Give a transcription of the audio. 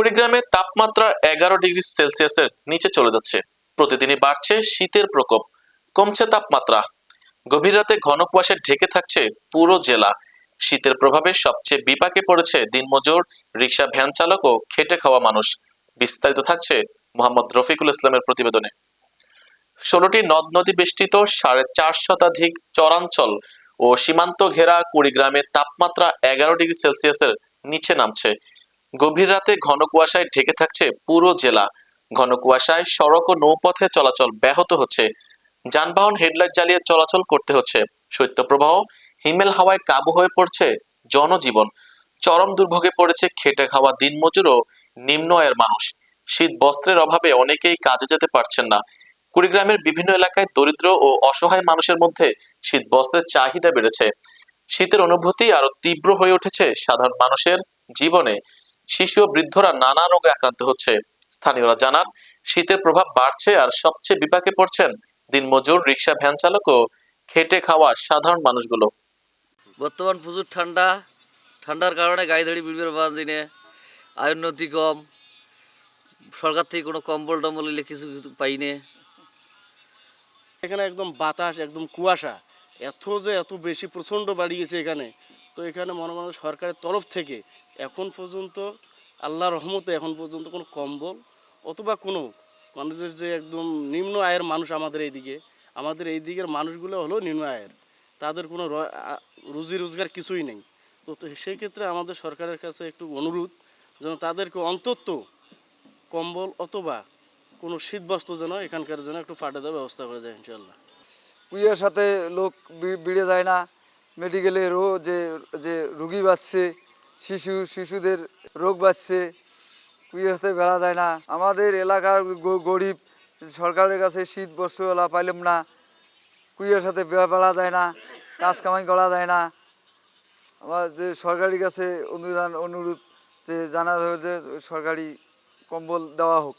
কুড়িগ্রামে তাপমাত্রা এগারো ডিগ্রি সেলসিয়াসের নিচে চলে যাচ্ছে। প্রতিদিনই বাড়ছে শীতের প্রকোপ, কমছে তাপমাত্রা। গভীর রাতে ঘন কুয়াশায় ঢেকে থাকছে পুরো জেলা। শীতের প্রভাবে সবচেয়ে বিপাকে পড়েছে দিনমজুর রিক্সা ভ্যান চালক ও খেটে খাওয়া মানুষ। বিস্তারিত থাকছে মোহাম্মদ রফিকুল ইসলামের প্রতিবেদনে। ষোলোটি নদ নদী বেষ্টিত সাড়ে চার শতাধিক চরাঞ্চল ও সীমান্ত ঘেরা কুড়িগ্রামে তাপমাত্রা এগারো ডিগ্রি সেলসিয়াসের নিচে নামছে। গভীর রাতে ঘন কুয়াশায় ঢেকে থাকছে পুরো জেলা। ঘন কুয়াশায় সড়ক ও নৌপথে চলাচল ব্যাহত হচ্ছে। যানবাহন হেডলাইট জ্বালিয়ে চলাচল করতে হচ্ছে। শৈত্যপ্রবাহ হিমেল হাওয়ায় কাবু হয়ে পড়ছে জনজীবন। চরম দুর্ভোগে পড়েছে খেটে খাওয়া দিনমজুর ও নিম্ন আয়ের মানুষ। শীত বস্ত্রের অভাবে অনেকেই কাজে যেতে পারছেন না। কুড়িগ্রামের বিভিন্ন এলাকায় দরিদ্র ও অসহায় মানুষের মধ্যে শীত বস্ত্রের চাহিদা বেড়েছে। শীতের অনুভূতি আরও তীব্র হয়ে উঠেছে সাধারণ মানুষের জীবনে। শিশু ও বৃদ্ধরা নানা রোগে আক্রান্ত হচ্ছে। স্থানীয়রা জানান শীতের প্রভাব বাড়ছে আর সবচেয়ে বিপাকে পড়ছেন দিনমজুর রিক্সা ভ্যান চালক ও খেটে খাওয়া সাধারণ মানুষগুলো। বর্তমান প্রচুর ঠান্ডা। ঠান্ডার কারণে গাড়ি ধরি বিড়বিড় বাজি নে আয় উন্নতি কম। সরকার থেকে কোনো কম্বল টম্বল এলে কিছু কিছু পাই নে এখানে একদম বাতাস একদম কুয়াশা। এত যে এত বেশি প্রচণ্ড বাড়িয়েছে এখানে। তো এখানে মনে মনে সরকারের তরফ থেকে এখন পর্যন্ত আল্লাহ রহমতে এখন পর্যন্ত কোনো কম্বল অথবা কোনো মানুষের যে একদম নিম্ন আয়ের মানুষ আমাদের এইদিকে, আমাদের এই দিকের মানুষগুলো হলো নিম্ন আয়ের। তাদের কোনো রুজি রোজগার কিছুই নেই। তো সেই ক্ষেত্রে আমাদের সরকারের কাছে একটু অনুরোধ যেন তাদেরকে অন্তত কম্বল অথবা কোনো শীতবস্ত্র যেন এখানকার জন্য একটু ফাটে দেওয়ার ব্যবস্থা করে যায় ইনশাল্লাহ কুইয়ার সাথে লোক বিড়ে যায় না। মেডিকেলে রো, যে যে রুগী বাঁচছে, শিশু, শিশুদের রোগ বাঁচছে কুইয়ার সাথে বেড়া যায় না। আমাদের এলাকার গরিব সরকারের কাছে শীত বস্ত্রওয়ালা পাইলাম না, কুইয়ার সাথে বেড়া যায় না, কাজ কামাই করা যায় না। আমার যে সরকারি কাছে অনুদান, অনুরোধ যে জানা যে সরকারি কম্বল দেওয়া হোক।